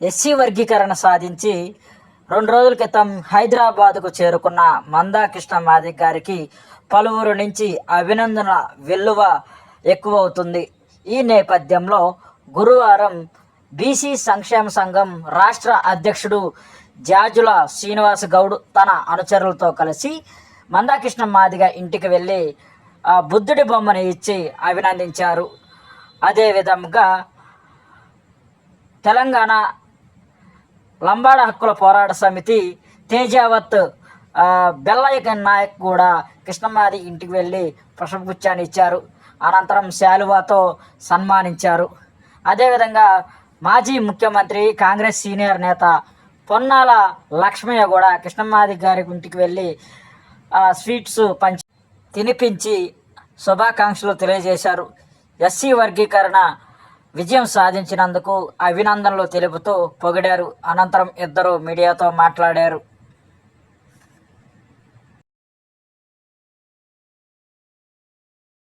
SC వర్గీకరణ సాధించి రెండు రోజుల క్రితం హైదరాబాద్కు చేరుకున్న మందా కృష్ణ మాదిక్ గారికి పలువురు నుంచి అభినందన విలువ ఎక్కువ అవుతుంది ఈ నేపథ్యంలో గురువారం బీసీ సంక్షేమ సంఘం రాష్ట్ర అధ్యక్షుడు జాజుల శ్రీనివాస గౌడ్ తన అనుచరులతో కలిసి మందాకృష్ణ మాదిగ ఇంటికి వెళ్ళి ఆ బుద్ధుడి బొమ్మను ఇచ్చి అభినందించారు. అదేవిధంగా తెలంగాణ లంబాడ హక్కుల పోరాట సమితి తేజావత్ బెల్లయ్య నాయక్ కూడా కృష్ణమాది ఇంటికి వెళ్ళి పుష్పగుచ్చాన్ని ఇచ్చారు. అనంతరం శాలువాతో సన్మానించారు. అదేవిధంగా మాజీ ముఖ్యమంత్రి కాంగ్రెస్ సీనియర్ నేత పొన్నాల లక్ష్మయ్య కూడా కృష్ణమాది గారి ఇంటికి వెళ్ళి స్వీట్స్ పంచి తినిపించి శుభాకాంక్షలు తెలియజేశారు. ఎస్సీ వర్గీకరణ విజయం సాధించినందుకు అభినందనలు తెలుపుతూ పొగిడారు. అనంతరం ఇద్దరు మీడియాతో మాట్లాడారు.